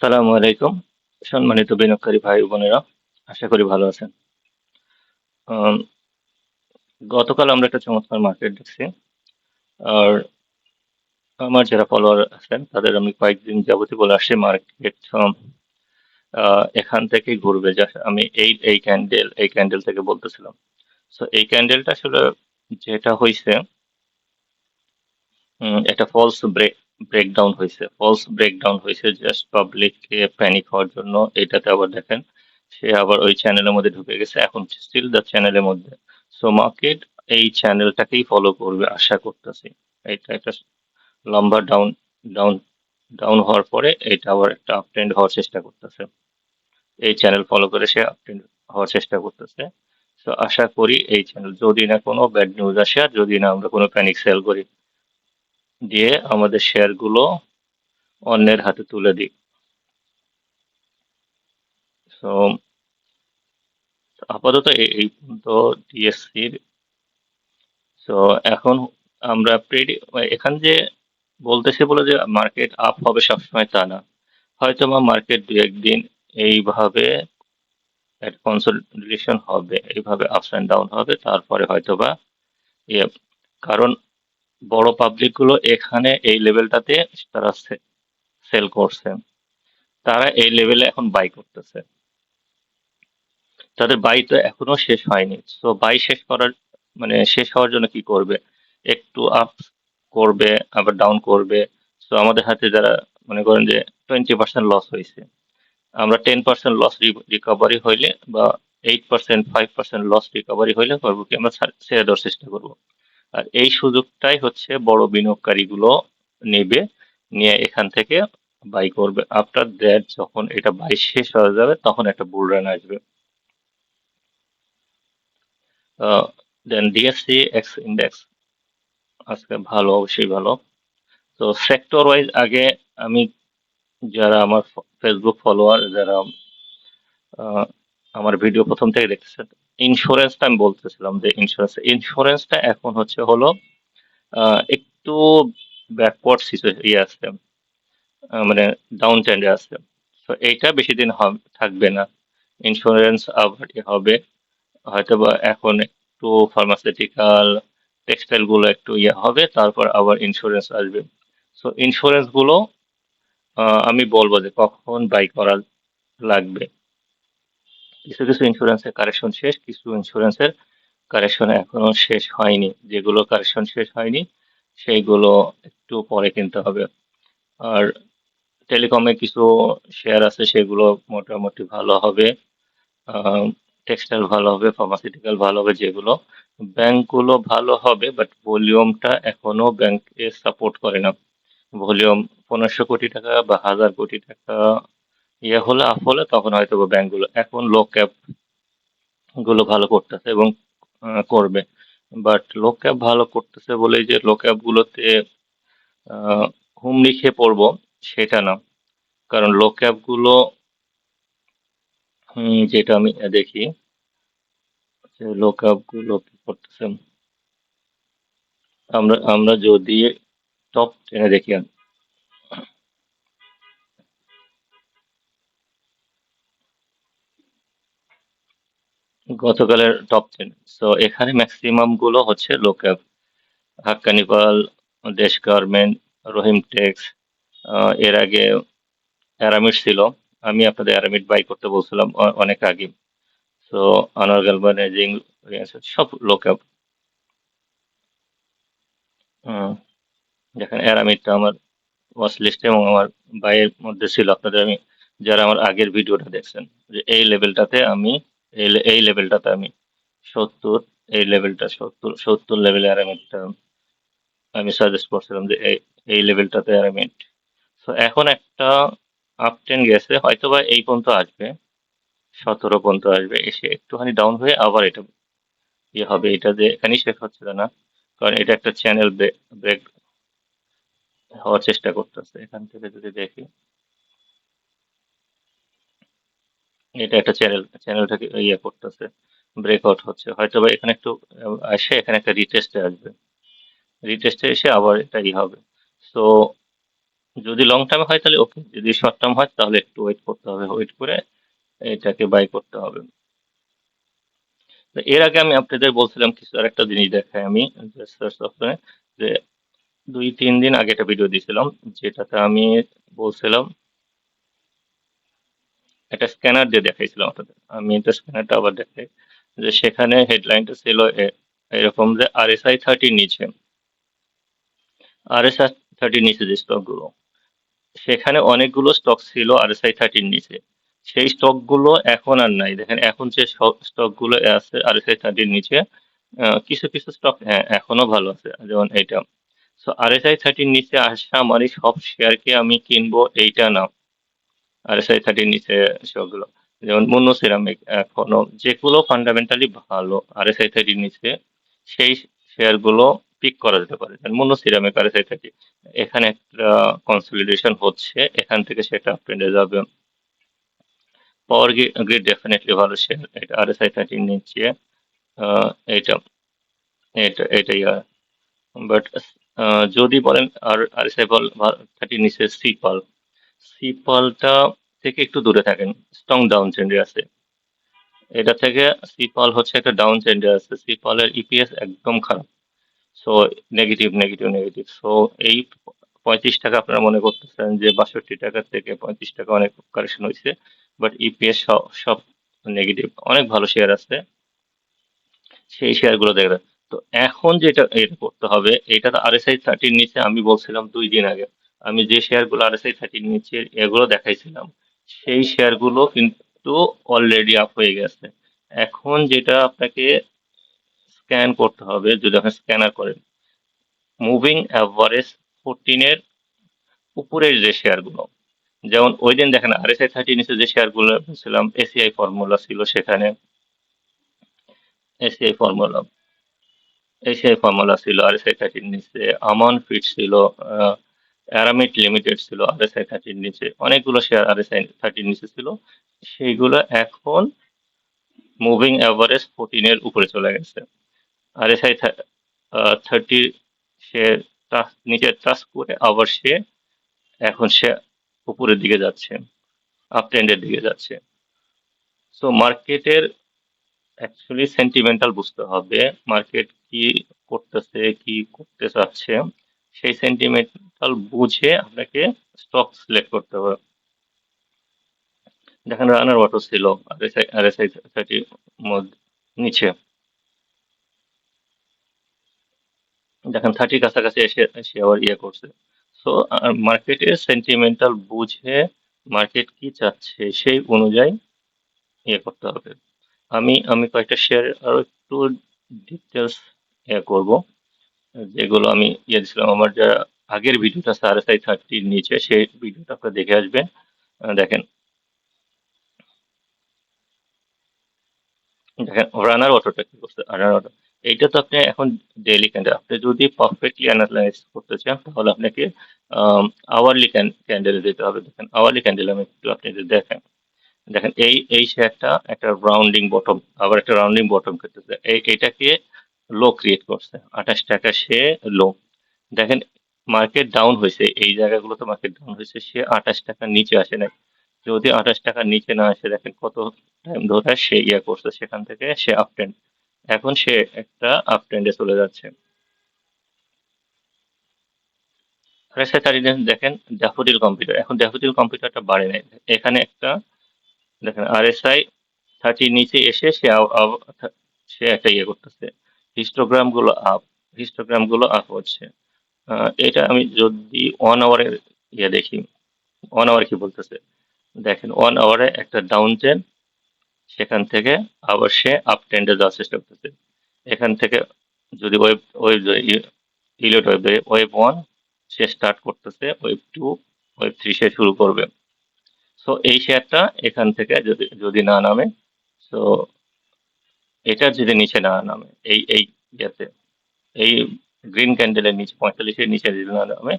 সালামু আলাইকুম। সম্মানিত বিনিয়োগকারী ভাই বোনেরা, আশা করি ভালো আছেন। গতকাল আমরা একটা চমৎকার মার্কেট দেখছি। আর আমার যারা ফলোয়ার আছেন, তাদের আমি কয়েকদিন যাবতীয় বলে আসছি মার্কেট এখান থেকে ঘুরবে। যা আমি এই এই ক্যান্ডেল এই ক্যান্ডেল থেকে বলতেছিলাম। সো এই ক্যান্ডেলটা আসলে যেটা হয়েছে একটা ফলস ব্রেক ব্রেকডাউন হয়েছে ফলস ব্রেকডাউন হয়েছে জাস্ট পাবলিককে প্যানিক হওয়ার জন্য এটাতে আবার দেখেন, সে আবার ওই চ্যানেলের মধ্যে ঢুকে গেছে, এখন স্টিল দ্য চ্যানেলের মধ্যে। সো মার্কেট এই চ্যানেলটাকেই ফলো করবে আশা করতেছি। এটা একটা লম্বা ডাউন ডাউন ডাউন হওয়ার পরে এটা আবার একটা আপ ট্রেন্ড হওয়ার চেষ্টা করতেছে। এই চ্যানেল ফলো করে সে আপ ট্রেন্ড হওয়ার চেষ্টা করতেছে। সো আশা করি এই চ্যানেল যদি না কোনো ব্যাড নিউজ আসে আর যদি না আমরা কোনো প্যানিক সেল করি দিয়ে আমাদের শেয়ারগুলো অন্যের হাতে তুলে দিই। সো আপাতত এই পর্যন্ত ডিএসসির সো এখন আমরা প্রেডি এখান যে বলতেছে বলে যে মার্কেট আপ হবে সবসময় তা না। হয়তো বা মার্কেট দু একদিন এইভাবে কনসলিডেশন হবে, এইভাবে আপস অ্যান্ড ডাউন হবে, তারপরে হয়তো বা কারণ বড় পাবলিকগুলো এখানে এই লেভেলটাতে তারা সেল করছে। তারা এই লেভেলে এখন বাই করতেছে। তাদের বাই তো এখনও শেষ হয়নি। সো বাই শেষ করার মানে শেষ হওয়ার জন্য কি করবে? একটু আপ করবে, আবার ডাউন করবে। সো আমাদের হাতে যারা, মনে করেন যে টোয়েন্টি পার্সেন্ট লস হয়েছে। আমরা টেন পার্সেন্ট লস রিকভারি হইলে বা eight percent five percent loss recovery হইলে আমরা ছেড়ে দেওয়ার চেষ্টা করব। আর এই সুযোগটাই হচ্ছে বড় বিনিয়োগকারীগুলো নেবে, নিয়ে এখান থেকে বাই করবে। আফটার দ্যাট যখন এটা বাই শেষ হয়ে যাবে, তখন একটা বুল রান আসবে। দেন ডিএসসি এক্স ইন্ডেক্স আজকে ভালো, অবশ্যই ভালো। তো সেক্টর ওয়াইজ আগে আমি যারা আমার ফেসবুক ফলোয়ার যারা আমার ভিডিও প্রথম থেকে দেখতেছেন ইন্স্যুরেন্সটা আমি বলতেছিলাম যে ইন্স্যুরেন্স ইন্স্যুরেন্সটা এখন হচ্ছে হলো একটু ব্যাকওয়ার্ড সিচুয়েশন ইয়ে আছে মানে ডাউন ট্রেন্ডে আছে। তো এইটা বেশি দিন থাকবে না। ইন্স্যুরেন্স আবার ইয়ে হবে। হয়তো বা এখন একটু ফার্মাসিউটিক্যাল টেক্সটাইলগুলো একটু ইয়ে হবে, তারপর আবার ইন্স্যুরেন্স আসবে। সো ইন্স্যুরেন্সগুলো আমি বলব যে কখন বাই করা লাগবে। কিছু কিছু ইন্স্যুরেন্সের কারেকশন শেষ, কিছু ইন্স্যুরেন্সের কারেকশন এখনও শেষ হয়নি। যেগুলো কারেকশন শেষ হয়নি, সেইগুলো একটু পরে কিনতে হবে। আর টেলিকমে কিছু শেয়ার আছে, সেগুলো মোটামুটি ভালো হবে। টেক্সটাইল ভালো হবে ফার্মাসিউটিক্যাল ভালো হবে, যেগুলো ব্যাংকগুলো ভালো হবে বাট ভলিউমটা এখনও ব্যাংকে সাপোর্ট করে না। ভলিউম পনেরোশো কোটি টাকা বা হাজার কোটি টাকা ইয়ে হলে আপ হলে তখন হয়তো ব্যাংকগুলো এখন লো ক্যাপগুলো ভালো করতেছে এবং করবে। বাট লো ক্যাপ ভালো করতেছে বলেই যে লো ক্যাপ গুলোতে আহ, হুমড়ি খেয়ে পড়ব সেটা না। কারণ লো ক্যাপগুলো যেটা আমি দেখি লো ক্যাপগুলো কি করতেছে? আমরা আমরা যদি টপ টেনে দেখি গতকালের টপ টেন সো এখানে ম্যাক্সিমামগুলো হচ্ছে লো ক্যাপ হাক্কানিপাল দেশ গার্মেন্ট রহিম টেক্স এর আগে অ্যারামিড ছিল। আমি আপনাদের অ্যারামিড বাই করতে বলছিলাম অনেক আগে। সো আনার গ্যালভানাইজিং সব লো দেখেন অ্যারামিডটা আমার ওয়াচ লিস্টে এবং আমার বাইয়ের মধ্যে ছিল। আপনাদের আমি যারা আমার আগের ভিডিওটা দেখছেন, যে এই লেভেলটাতে আমি এই এই লেভেলটাতে আমি সত্তর, এই লেভেলটা সত্তর সত্তর লেভেল অ্যারামিডটা আমি সাজেস্ট করছিলাম যে এই এই লেভেলটাতে অ্যারামিড তো এখন একটা আপ টেন গেছে হয়তো বা এই পর্যন্ত আসবে, সতেরো পর্যন্ত আসবে, এসে একটুখানি ডাউন হয়ে আবার এটা ইয়ে হবে, এটা যে এখানেই শেষ হচ্ছিল না কারণ এটা একটা চ্যানেল ব্রেক হওয়ার চেষ্টা করতেছে, এখান থেকে যদি দেখি। এটা একটা চ্যানেল চ্যানেলটাকে ইয়ে করতেছে ব্রেকআউট হচ্ছে। হয়তো বা এখানে একটু আসে, এখানে একটা রিটেস্টে আসবে। রিটেস্টে এসে আবার এটা ই হবে। সো যদি লং টার্মে হয় তাহলে ওকে যদি শর্ট টার্ম হয় তাহলে একটু ওয়েট করতে হবে ওয়েট করে এটাকে বাই করতে হবে। এর আগে আমি আপনাদের বলছিলাম কিছু আর একটা জিনিস দেখাই আমি সফটওয়্যারে যে দুই, তিন দিন আগে একটা ভিডিও দিয়েছিলাম, যেটাতে আমি বলছিলাম একটা স্ক্যানার দিয়ে দেখাইছিলাম আপনাদের। আমি এটা স্ক্যানারটা আবার দেখাই। যে সেখানে হেডলাইনটা ছিল এরকম যে আরএসআই থার্টির নিচে। আরএসআই থার্টির নিচে যে স্টকগুলো সেখানে অনেকগুলো স্টক ছিল আরএসআই থার্টির নিচে। সেই স্টকগুলো এখন আর নাই। দেখেন, এখন যে স্টকগুলো আছে আরএসআই থার্টির নিচে কিছু কিছু স্টক হ্যাঁ এখনও ভালো আছে। যেমন এইটা। সো আরএসআই থার্টির নিচে আসা মানে সব শেয়ারকে আমি কিনবো এইটা না। আরএসআই থার্টির নিচে স্টকগুলো যেমন মুন্নু সিরামিক এখনও যেগুলো ফান্ডামেন্টালি ভালো আরএসআই থার্টির নিচে সেই শেয়ারগুলো পিক করা যেতে পারে। মুন্নু সিরামিক আরএসআই থার্টি এখানে একটা কনসলিডেশন হচ্ছে, এখান থেকে সেটা ট্রেন্ডে যাবে। পাওয়ার গ্রিড ডেফিনেটলি ভালো শেয়ার এটা আরএসআই থার্টির নিচে এটা এটা, এটাই আর। বাট যদি বলেন আর আরএসআই বল থার্টির নিচে সিপাল সিপালটা থেকে একটু দূরে থাকেন স্ট্রং ডাউন ট্রেন্ডে আছে। এটা থেকে সিপাল হচ্ছে একটা ডাউন ট্রেন্ডে আছে সিপালের ইপিএস একদম খারাপ। So negative negative negative so এই পঁয়ত্রিশ টাকা আপনারা মনে করতেছেন যে বাষট্টি টাকা থেকে পঁয়ত্রিশ টাকা অনেক কারেকশন হয়েছে বাট ইপিএস সব নেগেটিভ অনেক ভালো শেয়ার আছে। সেই শেয়ারগুলো দেখবেন তো এখন যেটা, এটা করতে হবে, এটা তো আরএসআই থার্টির নিচে আমি বলছিলাম দুই দিন আগে। আমি যে শেয়ারগুলো আরএসআই থার্টির নিচে এগুলো দেখাইছিলাম। সেই শেয়ারগুলো কিন্তু অলরেডি আপ হয়ে গেছে। এখন যেটা আপনাকে স্ক্যান করতে হবে, যদি আপনি স্ক্যানার করেন মুভিং অ্যাভারেজ ফোরটিনের উপরের যে শেয়ারগুলো যেমন ওই দিন দেখেন আরএসআই থার্টি নিচে যে শেয়ারগুলো ছিলাম এসিআই ফর্মুলা ছিল সেখানে। এসিআই ফর্মুলা এসিআই ফর্মুলা ছিল আরএসআই থার্টির নিচে আমান ফিট ছিল অ্যারামিট লিমিটেড ছিল আরএসআই থার্টির নিচে। অনেকগুলো শেয়ার আরএসআই থার্টির নিচে ছিল। সেইগুলো এখন মুভিং অ্যাভারেজ ফোরটিনের উপরে চলে গেছে। আরএসআই থার্টি সে টাচ নিচে টাচ করে আবার সে এখন সে উপরের দিকে যাচ্ছে আপ ট্রেন্ডের দিকে যাচ্ছে। সো মার্কেটের অ্যাকচুয়ালি সেন্টিমেন্টাল বুঝতে হবে। মার্কেট কি করতেছে, কি করতে চাচ্ছে? সেই সেন্টিমেন্টাল বুঝে আপনাকে স্টক সিলেক্ট করতে হবে। দেখেন রানার ওয়াটার ছিল আরএসআই আরএসআই থার্টি নিচে। দেখেন থার্টির কাছাকাছি এসে এসে আবার ইয়ে করছে। সো মার্কেটের সেন্টিমেন্টাল বুঝে মার্কেট কি চাচ্ছে সেই অনুযায়ী ইয়ে করতে হবে। আমি আমি কয়েকটা শেয়ার আরও একটু ডিটেলস ইয়ে করব। যেগুলো আমি ইয়ে দিয়েছিলাম, আমার যা আগের ভিডিওটা সাড়ে সাই থার্টির নিচে সেই ভিডিওটা আপনারা দেখে আসবেন। দেখেন। দেখেন রানার অটোটা কি করছে? রানার অটো এইটা তো আপনি এখন ডেইলি ক্যান্ডেল আপনি যদি পারফেক্টলি অ্যানালাইজ করতে চান, তাহলে আপনাকে আওয়ারলি ক্যান্ডেল দিতে হবে। দেখেন আওয়ারলি ক্যান্ডেল আমি একটু আপনি যদি দেখেন দেখেন এই এই শেয়ারটা একটা রাউন্ডিং বটম আবার একটা রাউন্ডিং বটম করতেছে। এই এটাকে লো ক্রিয়েট করছে। আঠাশ টাকা সে লো দেখেন মার্কেট ডাউন হয়েছে। এই জায়গাগুলোতে মার্কেট ডাউন হয়েছে। সে আঠাশ টাকার নিচে আসে নাই। যদি আঠাশ টাকার নিচে না আসে, দেখেন কত টাইম ধরে সে ইয়ে করছে। সেখান থেকে সে আপ ট্রেন্ড এখন সে একটা আপ ট্রেন্ডে চলে যাচ্ছে। দেখেন ড্যাফোডিল কম্পিউটার এখন ড্যাফোডিল কম্পিউটারটা বাড়ে নাই। এখানে একটা, দেখেন আরএসআই থার্টির নিচে এসে সে সে একটা ইয়ে করতেছে। হিস্টোগ্রামগুলো আপ হিস্টোগ্রামগুলো আপ হচ্ছে এটা আমি যদি ওয়ান আওয়ারের ইয়ে দেখি ওয়ান আওয়ার কি বলতেছে? দেখেন ওয়ান আওয়ারে একটা ডাউন ট্রেন সেখান থেকে আবার সে আপ ট্রেন্ডে যাওয়ার চেষ্টা করতেছে। এখান থেকে যদি ওয়েব ওয়েব ইলেট ওয়েব ওয়েব ওয়ান সে স্টার্ট করতেছে ওয়েব টু ওয়েব থ্রি সে শুরু করবে। সো এই শেয়ারটা এখান থেকে যদি যদি না নামে সো এটা যদি নিচে না নামে, এই এই ইয়েতে, এই গ্রিন ক্যান্ডেলের নিচে, পঁয়তাল্লিশের নিচে যদি না নামে,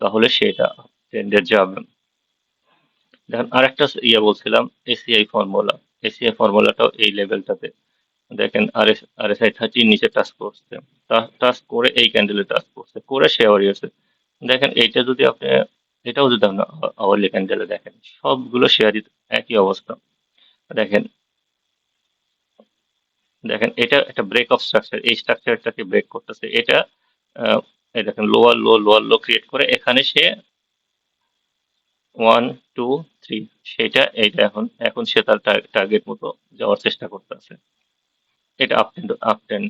তাহলে সেটা ট্রেন্ডে যাবে। দেখেন আর একটা ইয়ে বলছিলাম এসিআই ফর্মুলা এসিআই ফর্মুলাটাও এই লেভেলটাতে দেখেন R S R S I থার্টির নিচে টাচ করছে। টাচ করে এই ক্যান্ডেলে টাচ করছে, করে সে আবার ইয়েছে দেখেন এইটা যদি আপনি, এটাও যদি আপনি আওয়ারলি ক্যান্ডেলে দেখেন, সবগুলো শেয়ারই একই অবস্থা। দেখেন দেখেন, এটা একটা ব্রেক অফ স্ট্রাকচার এই স্ট্রাকচারটাকে ব্রেক করতেছে। এটা এই দেখেন lower low lower low create করে এখানে সে ওয়ান টু থ্রি সেটা, এইটা এখন এখন সে তার টার্গেট মতো যাওয়ার চেষ্টা করতেছে। এটা up ten up ten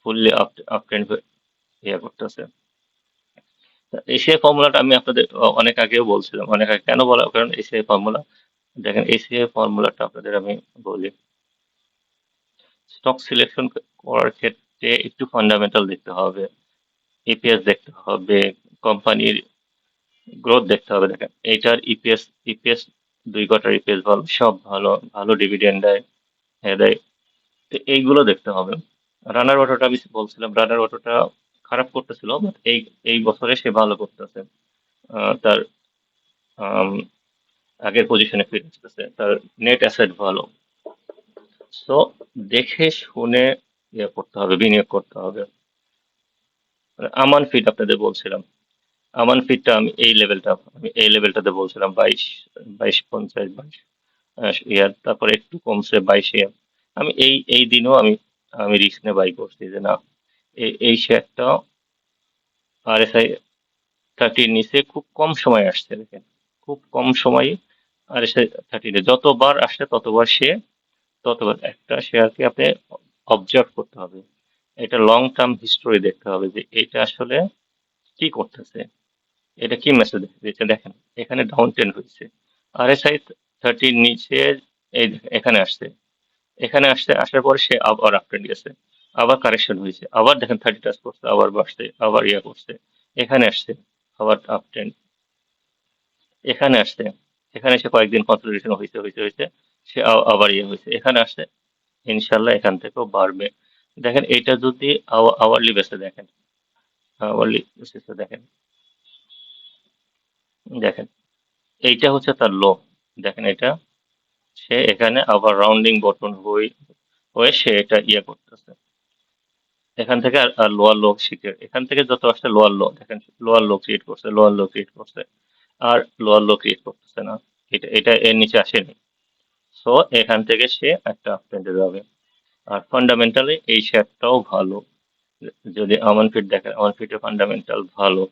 fully up up ten ইয়ে করতেছে। এসিআই ফর্মুলাটা আমি আপনাদের অনেক আগেও বলছিলাম। অনেক আগে কেন বলা, কারণ এসিআই ফর্মুলা, দেখেন এসিআই ফর্মুলাটা আপনাদের আমি বলি। স্টক সিলেকশন করার ক্ষেত্রে একটু ফান্ডামেন্টাল দেখতে হবে ইপিএস দেখতে হবে কোম্পানির গ্রোথ দেখতে হবে। দেখেন, এইটার ইপিএস ইপিএস দুই কটার ইপিএস ভালো, সব ভালো ভালো ডিভিডেন্ড দেয় হ্যাঁ দেয়। তো এইগুলো দেখতে হবে। রানার অটোটা আমি বলছিলাম রানার অটোটা খারাপ করতেছিল বাট এই এই বছরে সে ভালো করতেছে। তার আগের পজিশনে ফিরে আসতেছে। তার নেট অ্যাসেট ভালো। সো দেখে, শুনে ইয়ে করতে হবে, বিনিয়োগ করতে হবে। মানে আমান ফিট আপনাদের বলছিলাম। আমান ফিটটা আমি এই লেভেলটা, আমি এই লেভেলটাতে বলছিলাম, বাইশ বাইশ পঞ্চাশ, বাইশ ইয়ার, তারপরে একটু কমছে, বাইশ ইয়ার। আমি এই এই দিনও আমি আমি রিস্ক নিয়ে বাই করছি যে না এই শেয়ারটা আর এস আই থার্টির নিচে খুব কম সময় আসছে, দেখেন। খুব কম সময়ে আর এস আই থার্টিনে যতবার আসছে ততবার সে ততবার একটা শেয়ারকে আপনি অবজার্ভ করতে হবে। এটা লং টার্ম হিস্টোরি দেখতে হবে যে এটা আসলে কি করতেছে, এটা কি মেসেজ দিচ্ছে। দেখেন, এখানে ডাউন ট্রেন্ড হয়েছে। আর এস আই থার্টির নিচে, এই এখানে আসছে। এখানে আসছে, আসার পরে সে আবার আপ ট্রেন্ড গেছে। আবার কারেকশন হয়েছে। আবার দেখেন থার্টি টাচ করছে, আবার বাড়ছে, আবার ইয়া করছে। এখানে আসছে, আবার আপ ট্রেন্ড এখানে আসছে, এখানে এসে কয়েকদিন কনসলিডেশন হয়েছে হয়েছে হয়েছে সে আবার ইয়ে হয়েছে। এখানে আসছে ইনশাল্লাহ এখান থেকেও বাড়বে। দেখেন, এটা যদি আওয়ারলি বেসে দেখেন আওয়ারলি বেসিসে দেখেন দেখেন, এইটা হচ্ছে তার লো দেখেন, এটা সে এখানে আবার রাউন্ডিং বটন হয়ে হয়ে সে এটা ইয়ে করতেছে। এখান থেকে আর আর লোয়ার লো শিখে এখান থেকে যত আসছে লোয়ার লো দেখেন লোয়ার লো ক্রিয়েট করছে লোয়ার লো ক্রিয়েট করছে, আর লোয়ার লো ক্রিয়েট করতেছে না। এটা এটা এর নিচে আসেনি। সো এখান থেকে সে একটা আপট্রেন্ডে যাবে। আর ফান্ডামেন্টালি এই শেয়ারটাও ভালো। যদি আমান ফিট দেখেন আমান ফিটের ফান্ডামেন্টাল ভালো।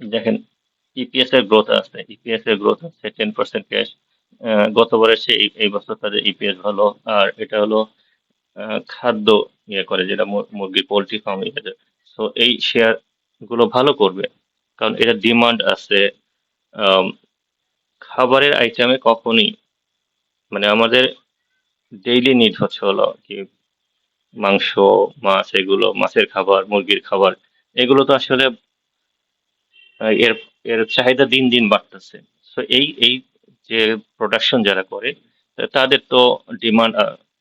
দেখেন ইপিএস এর গ্রোথ আছে। ইপিএস এর গ্রোথ আছে টেন পার্সেন্ট ক্যাশ গতবারের সে এই বছর তাদের ইপিএস ভালো। আর এটা হলো খাদ্য ইয়ে করে, যেটা মুরগি পোলট্রি ফার্ম ইয়ে সো এই শেয়ারগুলো ভালো করবে। কারণ এটা ডিমান্ড আছে খাবারের আইটেমে কখনই মানে আমাদের ডেইলি নিড হচ্ছে হলো কি মাংস মাছ এগুলো মাছের খাবার মুরগির খাবার এগুলো তো আসলে এর এর চাহিদা দিন দিন বাড়তেছে। সো এই এই যে প্রোডাকশন যারা করে তাদের তো ডিমান্ড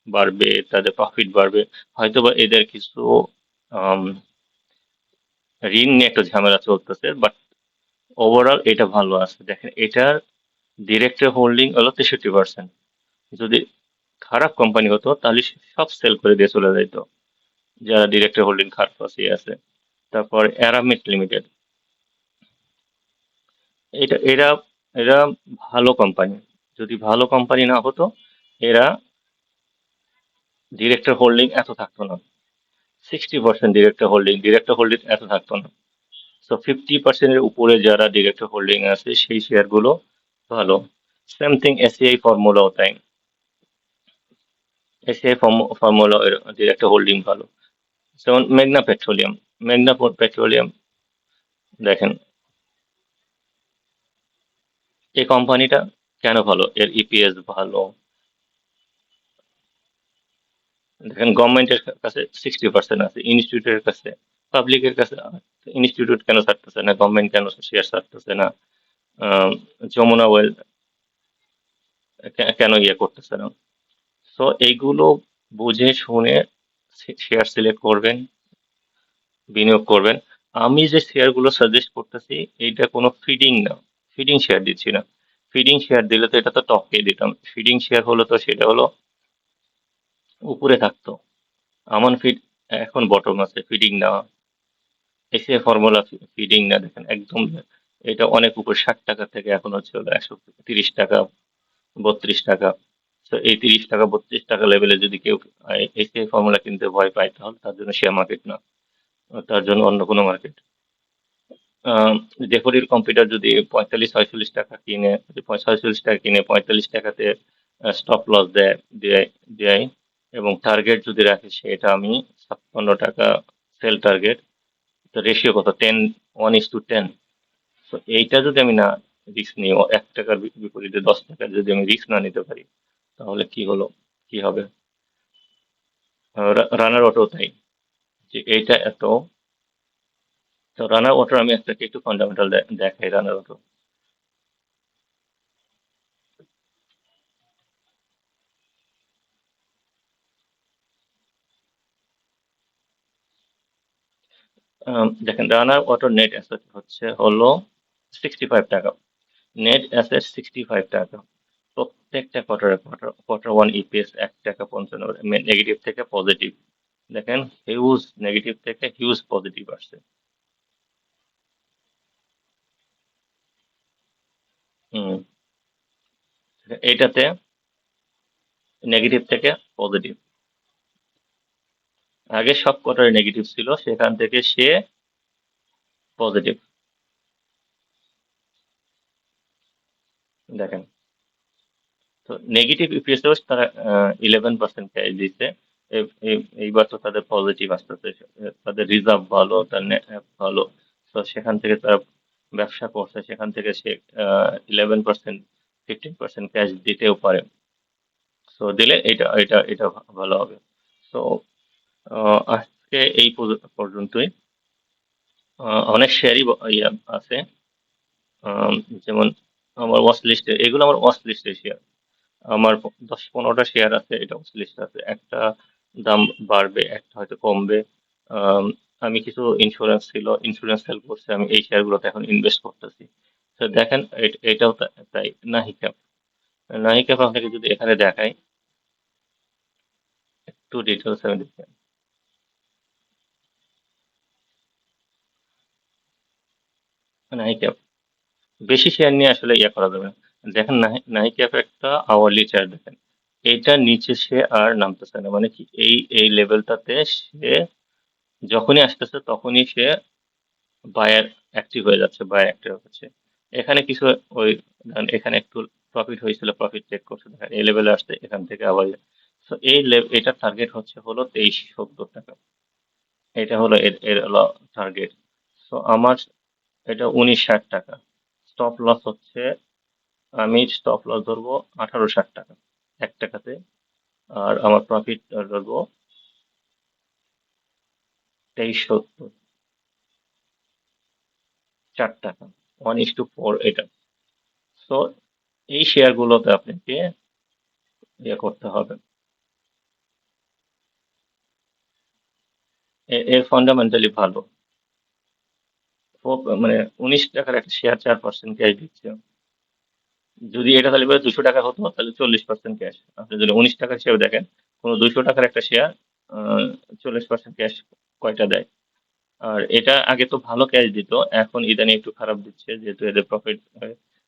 বাড়বে তাদের প্রফিট বাড়বে। হয়তো বা এদের কিছু আম, ঋণ নিয়ে একটা ঝামেলা চলতেছে বাট ওভারঅল এটা ভালো আছে। দেখেন, এটার ডিরেক্টর হোল্ডিং হলো তেষট্টি পার্সেন্ট যদি খারাপ কোম্পানি হতো, তাহলে সব সেল করে দিয়ে চলে যেত যারা ডিরেক্টর হোল্ডিং খারাপ আছে আছে। তারপর অ্যারামিট লিমিটেড এটা, এরা এরা ভালো কোম্পানি যদি ভালো কোম্পানি না হতো, এরা ডিরেক্টর হোল্ডিং এত থাকতো না। Sixty percent director holding director holding এত থাকতো না। সো ফিফটি পার্সেন্টের উপরে যারা ডিরেক্টর হোল্ডিং আছে, সেই শেয়ারগুলো ভালো। সেম থিং এসিআই ফর্মুলাও তাই। এসিআই ফর্মুলা ডিরেক্টর হোল্ডিং ভালো। যেমন মেঘনা পেট্রোলিয়াম মেঘনা পেট্রোলিয়াম, দেখেন। এই কোম্পানিটা কেন ভালো? এর ইপিএস ভালো। দেখেন গভর্নমেন্টের কাছে সিক্সটি পার্সেন্ট আছে ইনস্টিটিউটের কাছে পাবলিকের কাছে ইনস্টিটিউট কেন ছাড়তেছে না গভর্নমেন্ট কেন শেয়ার ছাড়তেছে না যমুনা ওয়েল কেন ইয়ে করতেছে না? সো এইগুলো বুঝে শুনে শেয়ার সিলেক্ট করবেন, বিনিয়োগ করবেন। আমি যে শেয়ারগুলো সাজেস্ট করতেছি, এইটা কোনো ফিডিং না ফিডিং শেয়ার দিচ্ছি না। ফিডিং শেয়ার দিলে তো এটা তো টপকে দিতাম। ফিডিং শেয়ার হলো তো সেটা হলো উপরে থাকতো। আমান ফিড এখন বটম আছে ফিডিং না। এসিআই ফর্মুলা ফিডিং না, দেখেন, একদম এটা অনেক উপর, ষাট টাকা থেকে এখন হচ্ছে হলো একশো তিরিশ টাকা, বত্রিশ টাকা। তো এই তিরিশ টাকা, বত্রিশ টাকা লেভেলে যদি কেউ এসিআই ফর্মুলা কিনতে ভয় পায়, তাহলে তার জন্য শেয়ার মার্কেট না। তার জন্য অন্য কোনো মার্কেট ডেফোডির কম্পিউটার যদি পঁয়তাল্লিশ, ছয়চল্লিশ টাকা কিনে ছয়চল্লিশ টাকা কিনে, পঁয়তাল্লিশ টাকাতে স্টপ লস দেয় দেয় দেয় এবং টার্গেট যদি রাখে সেটা আমি ছাপ্পান্ন টাকা সেল টার্গেট তো রেশিও কত? Ten one is to ten তো এইটা যদি আমি না রিস্ক নিই এক টাকার বিপরীতে দশ টাকার যদি আমি রিস্ক না নিতে পারি, তাহলে কি হলো? কি হবে? রানার অটো তাই। যে এইটা এত, তো রানার অটোর আমি একটা একটু ফান্ডামেন্টাল দেখাই রানার অটো দেখেন রানার অটো নেট অ্যাসেট হচ্ছে হলো সিক্সটি ফাইভ টাকা। নেট অ্যাসেট সিক্সটি ফাইভ টাকা। প্রত্যেকটা কোয়ার্টারে কোয়ার্টার কোয়ার্টার ওয়ান ইপিএস এক টাকা পঞ্চান্ন নেগেটিভ থেকে পজিটিভ দেখেন হিউজ নেগেটিভ থেকে হিউজ পজিটিভ আসছে। হুম। এইটাতে নেগেটিভ থেকে পজিটিভ আগে সব কোয়ার্টারে নেগেটিভ ছিল, সেখান থেকে সে পজিটিভ দেখেন, তো নেগেটিভ ইপিএসেও তারা ইলেভেন পার্সেন্ট ক্যাশ দিচ্ছে। এইবার তো তাদের পজিটিভ আসতেছে তাদের রিজার্ভ ভালো, তার ভালো। তো সেখান থেকে তারা ব্যবসা করছে, সেখান থেকে সে eleven percent fifteen percent cash দিতেও পারে। সো দিলে এটা এটা এটা ভালো হবে। সো আজকে এই পর্যন্তই। অনেক শেয়ারই ইয়ে আছে। যেমন আমার ওয়াচ লিস্টে এগুলো আমার ওয়াচ লিস্টে শেয়ার আমার দশ পনেরোটা শেয়ার আছে, এটা ওয়াচ লিস্ট আছে। একটা দাম বাড়বে, একটা হয়তো কমবে। আমি কিছু ইন্স্যুরেন্স ছিল ইন্স্যুরেন্স সেল করছে, আমি এই শেয়ারগুলোতে এখন ইনভেস্ট করতেছি। তো দেখেন, এট- এটাও তাই নাহিকা নাহিকা আপনাকে যদি এখানে দেখাই, একটু ডিটেলস আমি দেখেন নাহিকা বেশি শেয়ার নিয়ে আসলে ইয়ে করা যাবে। দেখেন নাহিকা একটা আওয়ারলি চার্ট দেখেন। এইটার নিচে সে আর নামতেছে না। মানে কি? এই এই লেভেলটাতে সে যখনই আসতেছে তখনই সে বায়ার অ্যাক্টিভ হয়ে যাচ্ছে বায়ার অ্যাক্টিভ হচ্ছে। এখানে কিছু ওই এখানে একটু প্রফিট হয়েছিল প্রফিট চেক করছে। দেখেন, এই লেভেলে আসতে এখান থেকে আবার তো এই এটার টার্গেট হচ্ছে হলো তেইশ সত্তর টাকা। এটা হলো এর এর হলো টার্গেট তো আমার এটা উনিশ ষাট টাকা। স্টপ লস হচ্ছে, আমি স্টপ লস ধরবো আঠারো ষাট টাকা, এক টাকাতে। আর আমার প্রফিট ধরবো তেইশ সত্তর। চার টাকা ওয়ান ইস টু ফোর এটা। সো এই শেয়ারগুলোতে আপনাকে ইয়ে করতে হবে। এর ফান্ডামেন্টালি ভালো। মানে উনিশ টাকার একটা শেয়ার চার পার্সেন্ট ক্যাশ দিচ্ছে। যদি এটা তাহলে দুশো টাকা হতো, তাহলে চল্লিশ পার্সেন্ট ক্যাশ আপনি যদি উনিশ টাকার শেয়ার দেখেন, কোনো দুশো টাকার একটা শেয়ার চল্লিশ পার্সেন্ট ক্যাশ কয়টা দেয়? আর এটা আগে তো ভালো ক্যাশ দিত, এখন ইদানিং একটু খারাপ দিচ্ছে, যেহেতু এদের প্রফিট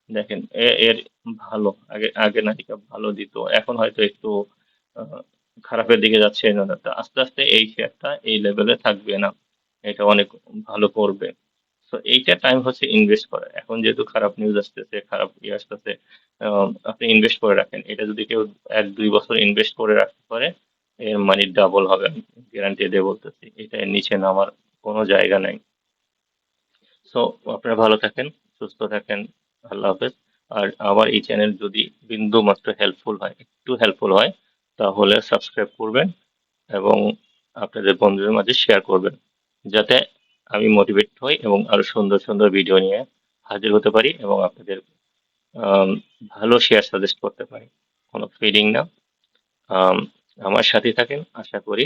দেখেন এর ভালো, আগে আগে নাটিকা ভালো দিত, এখন হয়তো একটু খারাপের দিকে যাচ্ছে। এই আস্তে আস্তে এই শেয়ারটা এই লেভেলে থাকবে না। এটা অনেক ভালো করবে। তো এইটা টাইম হচ্ছে ইনভেস্ট করা। এখন যেহেতু খারাপ নিউজ আসতেছে, খারাপ ইয়ে আসতেছে আপনি ইনভেস্ট করে রাখেন। এটা যদি কেউ এক, দুই বছর ইনভেস্ট করে রাখতে পারে, এর মানি ডাবল হবে গ্যারান্টি দিয়ে বলতেছি। এটা নিচে নামার কোনো জায়গা নাই। সো আপনারা ভালো থাকেন, সুস্থ থাকেন, আল্লাহ হাফেজ। আর আমার এই চ্যানেল যদি বিন্দু মাত্র হেল্পফুল হয়, একটু হেল্পফুল হয়, তাহলে সাবস্ক্রাইব করবেন এবং আপনাদের বন্ধুদের মাঝে শেয়ার করবেন। যাতে আমি মোটিভেট হই এবং আরও সুন্দর সুন্দর ভিডিও নিয়ে হাজির হতে পারি এবং আপনাদের ভালো শেয়ার সাজেস্ট করতে পারি। কোনো ফিডিং না। আমার সাথে থাকেন। আশা করি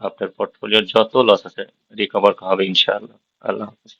আপনার পোর্টফোলিওর যত লস আছে রিকভার হবে ইনশাআল্লাহ। আল্লাহ হাফেজ।